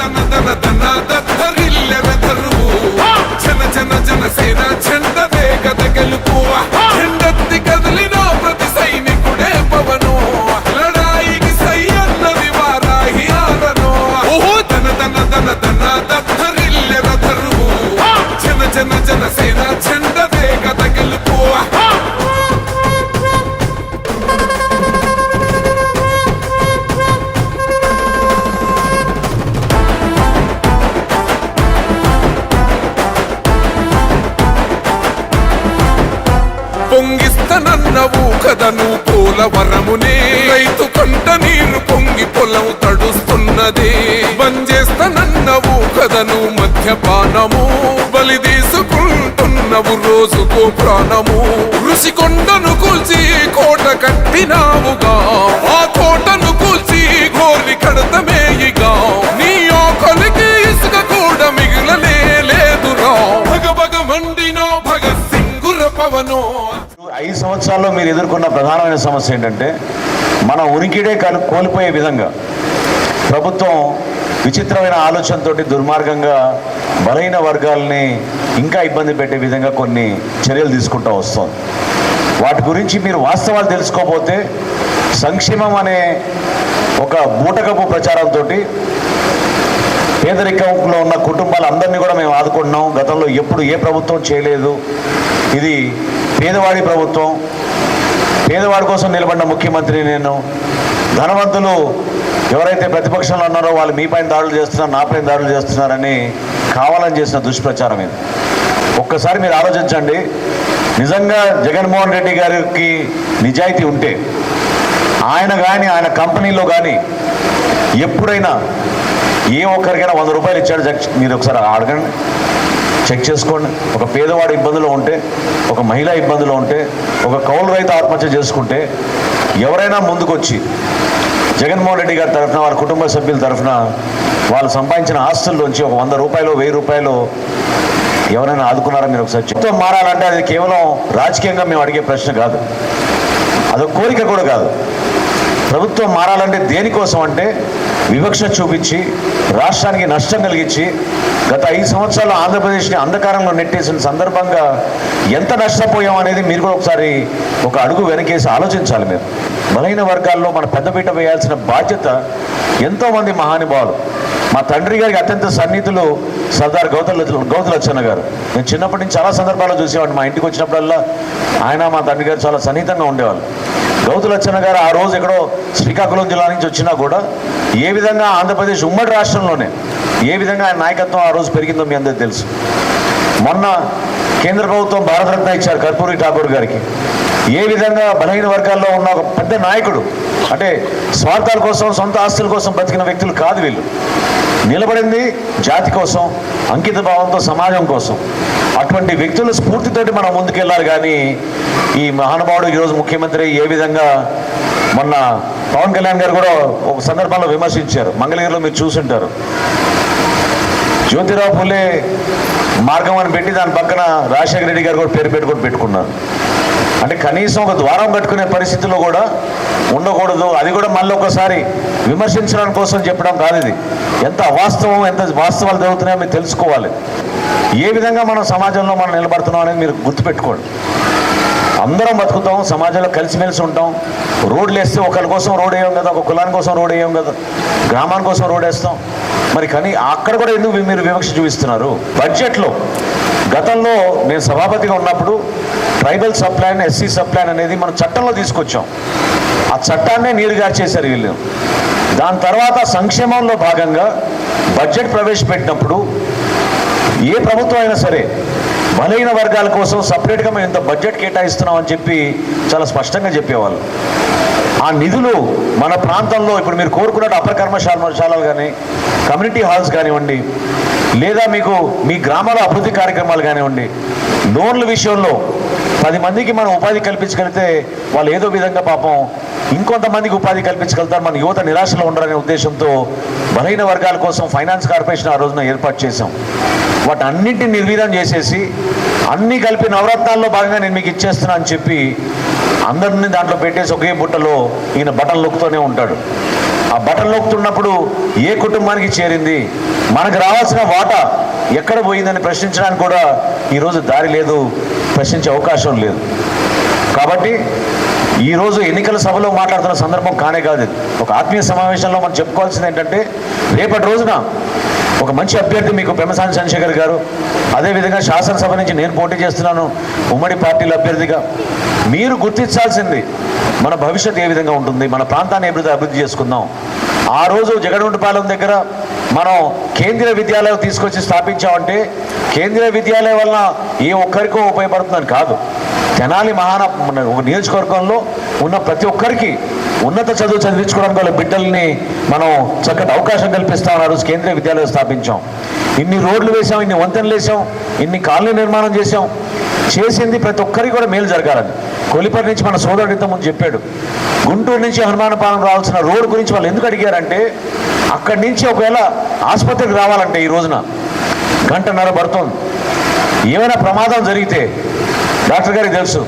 దన దన దన దద్దరిల్లె పొంగిస్తనన్నవు కదను పోలవరమునే రైతు కంట నీరు పొంగి పొలం తడుస్తున్నది. బంజేస్తనన్నవు కదను మధ్యపానము. బలి తీసుకుంటున్నవు రోజుకో ప్రాణము. ఋషికొండను కూల్చి కోట కట్టినావుగా. ఆ కోటను కూల్చి గోరి కడతమేయిగా నీ ఆకలికి రాష్ట్రాల్లో మీరు ఎదుర్కొన్న ప్రధానమైన సమస్య ఏంటంటే మన ఉనికిడే కలు- కోల్పోయే విధంగా ప్రభుత్వం విచిత్రమైన ఆలోచనతోటి దుర్మార్గంగా బలైన వర్గాల్ని ఇంకా ఇబ్బంది పెట్టే విధంగా కొన్ని చర్యలు తీసుకుంటూ వస్తుంది. వాటి గురించి మీరు వాస్తవాలు తెలుసుకోకపోతే సంక్షేమం అనే ఒక బూటకపు ప్రచారంతో పేదరికంలో ఉన్న కుటుంబాలందరినీ కూడా మేము ఆదుకుంటున్నాం. గతంలో ఎప్పుడు ఏ ప్రభుత్వం చేయలేదు. ఇది పేదవాడి ప్రభుత్వం. పేదవాడి కోసం నిలబడిన ముఖ్యమంత్రి నేను. ధనవంతులు ఎవరైతే ప్రతిపక్షంలో ఉన్నారో వాళ్ళు మీపైన దాడులు చేస్తున్నారు నాపైన దాడులు చేస్తున్నారని కావాలని చేసిన దుష్ప్రచారం ఇది. ఒక్కసారి మీరు ఆలోచించండి. నిజంగా జగన్మోహన్ రెడ్డి గారికి నిజాయితీ ఉంటే ఆయన కానీ ఆయన కంపెనీలో కానీ ఎప్పుడైనా ఏ ఒక్కరికైనా వంద రూపాయలు ఇచ్చాడు చెక్ మీరు ఒకసారి అడగండి. చెక్ చేసుకోండి. ఒక పేదవాడు ఇబ్బందులో ఉంటే ఒక మహిళ ఇబ్బందులో ఉంటే ఒక కౌలు రైతు ఆత్మహత్య చేసుకుంటే ఎవరైనా ముందుకొచ్చి జగన్మోహన్ రెడ్డి గారి తరఫున వాళ్ళ కుటుంబ సభ్యుల తరఫున వాళ్ళు సంపాదించిన ఆస్తుల్లోంచి ఒక వంద రూపాయలు వెయ్యి రూపాయలు ఎవరైనా ఆదుకున్నారా మీరు ఒకసారి చెప్తూ మారాలంటే అది కేవలం రాజకీయంగా మేము అడిగే ప్రశ్న కాదు. అదొక కోరిక కూడా కాదు. ప్రభుత్వం మారాలంటే దేనికోసం అంటే వివక్ష చూపించి రాష్ట్రానికి నష్టం కలిగించి గత ఐదు సంవత్సరాలు ఆంధ్రప్రదేశ్ని అంధకారంలో నెట్టేసిన సందర్భంగా ఎంత నష్టపోయాం అనేది మీరు కూడా ఒకసారి ఒక అడుగు వెనకేసి ఆలోచించాలి మీరు. బలహీన వర్గాల్లో మన పెద్దపీట వేయాల్సిన బాధ్యత ఎంతోమంది మహానుభావులు మా తండ్రి గారికి అత్యంత సన్నిహితులు సర్దార్ గౌతల గౌతలచ్చన్న గారు. నేను చిన్నప్పటి నుంచి చాలా సందర్భాల్లో చూసేవాడిని. మా ఇంటికి వచ్చినప్పుడల్లా ఆయన మా తండ్రి గారు చాలా సన్నిహితంగా ఉండేవాళ్ళు. గౌతులచ్చన్న గారు ఆ రోజు ఎక్కడో శ్రీకాకుళం జిల్లా నుంచి వచ్చినా కూడా ఏ విధంగా ఆంధ్రప్రదేశ్ ఉమ్మడి రాష్ట్రంలోనే ఏ విధంగా ఆయన నాయకత్వం ఆ రోజు పెరిగిందో మీ అందరికీ తెలుసు. మొన్న కేంద్ర ప్రభుత్వం భారతరత్న ఇచ్చారు కర్పూరి ఠాకూర్ గారికి. ఏ విధంగా బలహీన వర్గాల్లో ఉన్న ఒక పెద్ద నాయకుడు అంటే స్వార్థాల కోసం సొంత ఆస్తుల కోసం బతికిన వ్యక్తులు కాదు వీళ్ళు. నిలబడింది జాతి కోసం అంకిత భావంతో సమాజం కోసం. అటువంటి వ్యక్తుల స్ఫూర్తితోటి మనం ముందుకెళ్ళాలి కానీ ఈ మహానుభావుడు ఈరోజు ముఖ్యమంత్రి ఏ విధంగా మొన్న పవన్ కళ్యాణ్ గారు కూడా ఒక సందర్భంలో విమర్శించారు. మంగళగిరిలో మీరు చూసుంటారు. జ్యోతిరావు పులే మార్గం అని పెట్టి దాని పక్కన రాజశేఖర రెడ్డి గారు కూడా పేరు పెట్టుకొని పెట్టుకున్నారు. అంటే కనీసం ఒక ద్వారం కట్టుకునే పరిస్థితిలో కూడా ఉండకూడదు. అది కూడా మళ్ళీ ఒకసారి విమర్శించడం కోసం చెప్పడం కాదు ఇది. ఎంత అవాస్తవం ఎంత వాస్తవాలు జరుగుతున్నాయో మీరు తెలుసుకోవాలి. ఏ విధంగా మనం సమాజంలో మనం నిలబడుతున్నాం అనేది మీరు గుర్తుపెట్టుకోండి. అందరం బతుకుతాం సమాజంలో కలిసిమెలిసి ఉంటాం. రోడ్లు వేస్తే ఒకరి కోసం రోడ్ వేయం కదా ఒక కులాని కోసం రోడ్ వేయం కదా గ్రామాని కోసం రోడ్ వేస్తాం. మరి కానీ అక్కడ కూడా ఎందుకు మీరు వివక్ష చూపిస్తున్నారు? బడ్జెట్లో. గతంలో నేను సభాపతిగా ఉన్నప్పుడు tribal sub plan SC sub plan అనేది మనం చట్టంలో తీసుకొచ్చాం. ఆ చట్టాన్నే నీరుగార్చేశారు వీళ్ళు. దాని తర్వాత సంక్షేమంలో భాగంగా బడ్జెట్ ప్రవేశపెట్టినప్పుడు ఏ ప్రభుత్వం అయినా సరే బలహీన వర్గాల కోసం సపరేట్గా మేము ఇంత బడ్జెట్ కేటాయిస్తున్నామని చెప్పి చాలా స్పష్టంగా చెప్పేవాళ్ళు. ఆ నిధులు మన ప్రాంతంలో ఇప్పుడు మీరు కోరుకున్నట్టు అపర కర్మశాలశాలలు కానీ కమ్యూనిటీ హాల్స్ కానివ్వండి లేదా మీకు మీ గ్రామాల అభివృద్ధి కార్యక్రమాలు కానివ్వండి లోన్ల విషయంలో పది మందికి మనం ఉపాధి కల్పించగలిగితే వాళ్ళు ఏదో విధంగా పాపం ఇంకొంతమందికి ఉపాధి కల్పించగలుగుతారు మన యువత నిరాశలో ఉండరనే ఉద్దేశంతో బలహీన వర్గాల కోసం ఫైనాన్స్ కార్పొరేషన్ ఆ రోజున ఏర్పాటు చేశాం. వాటి అన్నింటిని నిర్వీర్యం చేసేసి అన్నీ కలిపి నవరత్నాల్లో భాగంగా నేను మీకు ఇచ్చేస్తున్నా అని చెప్పి అందరినీ దాంట్లో పెట్టేసి ఒకే బుట్టలో ఈయన బటన్ లొక్కుతూనే ఉంటాడు. ఆ బటన్ లొక్కుతున్నప్పుడు ఏ కుటుంబానికి చేరింది? మనకు రావాల్సిన వాటా ఎక్కడ పోయిందని ప్రశ్నించడానికి కూడా ఈరోజు దారి లేదు ప్రశ్నించే అవకాశం లేదు. కాబట్టి ఈరోజు ఎన్నికల సభలో మాట్లాడుతున్న సందర్భం కానే కాదు ఒక ఆత్మీయ సమావేశంలో మనం చెప్పుకోవాల్సింది ఏంటంటే రేపటి రోజున ఒక మంచి అభ్యర్థి మీకు పెమసాని చంద్రశేఖర్ గారు. అదేవిధంగా శాసనసభ నుంచి నేను పోటీ చేస్తున్నాను ఉమ్మడి పార్టీల అభ్యర్థిగా. మీరు గుర్తించాల్సింది మన భవిష్యత్ ఏ విధంగా ఉంటుంది మన ప్రాంతాన్ని అభివృద్ధి అభివృద్ధి చేసుకుందాం. ఆ రోజు జగడగుంటపాలెం దగ్గర మనం కేంద్రీయ విద్యాలయం తీసుకొచ్చి స్థాపించామంటే కేంద్రీయ విద్యాలయం వలన ఏ ఒక్కరికో ఉపయోగపడుతుందని కాదు. తెనాలి మహాన మన ఒక నియోజకవర్గంలో ఉన్న ప్రతి ఒక్కరికి ఉన్నత చదువు చదివించుకోవడానికి వాళ్ళ బిడ్డల్ని మనం చక్కటి అవకాశం కల్పిస్తా ఉన్నారు. కేంద్రీయ విద్యాలయం స్థాపించాం. ఇన్ని రోడ్లు వేసాం ఇన్ని వంతెనలు వేసాం ఇన్ని కాలనీ నిర్మాణం చేసాం చేసింది ప్రతి ఒక్కరికి కూడా మేలు జరగాలని. కొలిపరి నుంచి మన సోదరుడు ఇంతకుముందు చెప్పాడు. గుంటూరు నుంచి హనుమానపాలెం రావాల్సిన రోడ్డు గురించి వాళ్ళు ఎందుకు అడిగారంటే అక్కడి నుంచి ఒకవేళ ఆసుపత్రికి రావాలంటే ఈ రోజున గంటన్నర పడుతుంది. ఏమైనా ప్రమాదం జరిగితే డాక్టర్ గారికి తెలుసు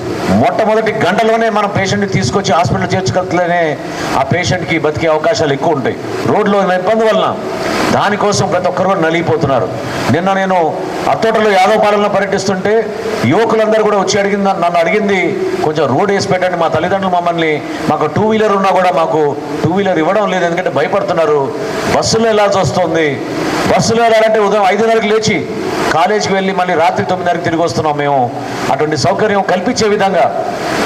మొట్టమొదటి గంటలోనే మనం పేషెంట్ని తీసుకొచ్చి హాస్పిటల్ చేర్చుకెళ్తేనే ఆ పేషెంట్కి బతికే అవకాశాలు ఎక్కువ ఉంటాయి. రోడ్లో ఉన్న ఇబ్బంది వలన దానికోసం ప్రతి ఒక్కరు కూడా నలిగిపోతున్నారు. నిన్న నేను అత్తోటలో పాలన పర్యటిస్తుంటే యువకులందరూ కూడా వచ్చి అడిగింది నన్ను అడిగింది కొంచెం రోడ్ వేసి పెట్టండి మా తల్లిదండ్రులు మమ్మల్ని మాకు టూ వీలర్ ఉన్నా కూడా మాకు టూ వీలర్ ఇవ్వడం లేదు ఎందుకంటే భయపడుతున్నారు. బస్సులో వెళ్ళాల్సి వస్తుంది. బస్సులో వెళ్ళాలంటే ఉదయం ఐదున్నరకు లేచి కాలేజీకి వెళ్ళి మళ్ళీ రాత్రి తొమ్మిదిన్నరకు తిరిగి వస్తున్నాం మేము. అటువంటి సౌకర్యం కల్పించే విధంగా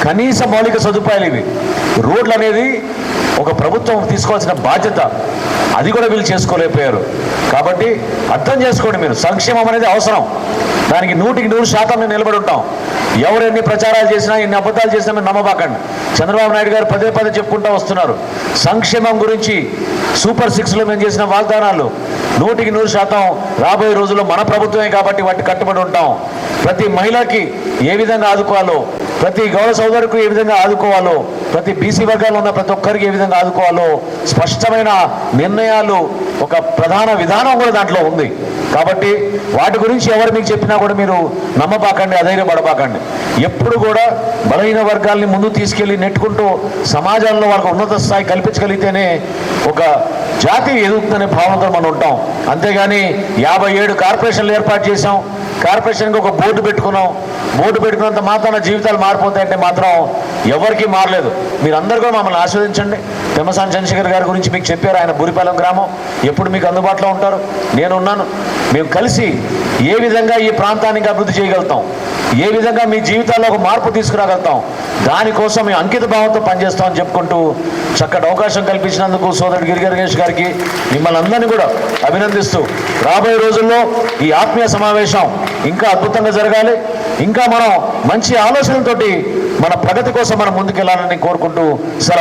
కనీస మౌలిక సదుపాయాలు ఇవి. రోడ్లు అనేది ఒక ప్రభుత్వం తీసుకోవాల్సిన బాధ్యత. అది కూడా వీళ్ళు చేసుకోలేకపోయారు. కాబట్టి అర్థం చేసుకోండి మీరు సంక్షేమం అనేది అవసరం. దానికి నూటికి నూరు శాతం మేము నిలబడి ఉంటాం. ఎవరు ఎన్ని ప్రచారాలు చేసినా ఎన్ని అబద్ధాలు చేసినా మీరు నమ్మబాకండి. చంద్రబాబు నాయుడు గారు పదే పదే చెప్పుకుంటూ వస్తున్నారు. సంక్షేమం గురించి సూపర్ సిక్స్లో మేము చేసిన వాగ్దానాలు నూటికి నూరు శాతం రాబోయే రోజుల్లో మన ప్రభుత్వమే కాబట్టి వాటి కట్టుబడి ఉంటాం. ప్రతి మహిళకి ఏ విధంగా ఆదుకోవాలో ప్రతి గౌరవ సోదరుకు ఏ విధంగా ఆదుకోవాలో ప్రతి బీసీ వర్గాల్లో ఉన్న ప్రతి ఒక్కరికి ఏ విధంగా ఆదుకోవాలో స్పష్టమైన నిర్ణయాలు ఒక ప్రధాన విధానం కూడా దాంట్లో ఉంది. కాబట్టి వాటి గురించి ఎవరు మీకు చెప్పినా కూడా మీరు నమ్మబాకండి అధైర్యపడబాకండి. ఎప్పుడు కూడా బలహీన వర్గాల్ని ముందు తీసుకెళ్ళి నెట్టుకుంటూ సమాజంలో వాళ్ళకు ఉన్నత స్థాయి కల్పించగలిగితేనే ఒక జాతి ఎదుగుతుందనే భావనతో మనం ఉంటాం. అంతేగాని యాభై ఏడు కార్పొరేషన్లు ఏర్పాటు చేశాం కార్పొరేషన్కి ఒక బోర్డు పెట్టుకున్నాం. బోర్డు పెట్టుకున్నంత మాత్రాన జీవితాలు మారిపోతాయంటే మాత్రం ఎవరికీ మారలేదు. మీరందరూ కూడా మమ్మల్ని ఆస్వాదించండి. పెమ్మసాని చంద్రశేఖర్ గారి గురించి మీకు చెప్పారు. ఆయన బురిపాలెం గ్రామం. ఎప్పుడు మీకు అందుబాటులో ఉంటారు? నేనున్నాను. మేము కలిసి ఏ విధంగా ఈ ప్రాంతానికి అభివృద్ధి చేయగలుగుతాం? ఏ విధంగా మీ జీవితాల్లో ఒక మార్పు తీసుకురాగలుగుతాం? దానికోసం మేము అంకిత భావంతో పనిచేస్తామని చెప్పుకుంటూ చక్కటి అవకాశం కల్పించినందుకు సోదరుడు గిరిగరిగేష్ గారికి మిమ్మల్ని అందరినీ కూడా అభినందిస్తూ రాబోయే రోజుల్లో ఈ ఆత్మీయ సమావేశం ఇంకా అద్భుతంగా జరగాలి. ఇంకా మనం మంచి ఆలోచనలతోటి మన ప్రగతి కోసం మనం ముందుకెళ్ళాలని కోరుకుంటూ సెలవు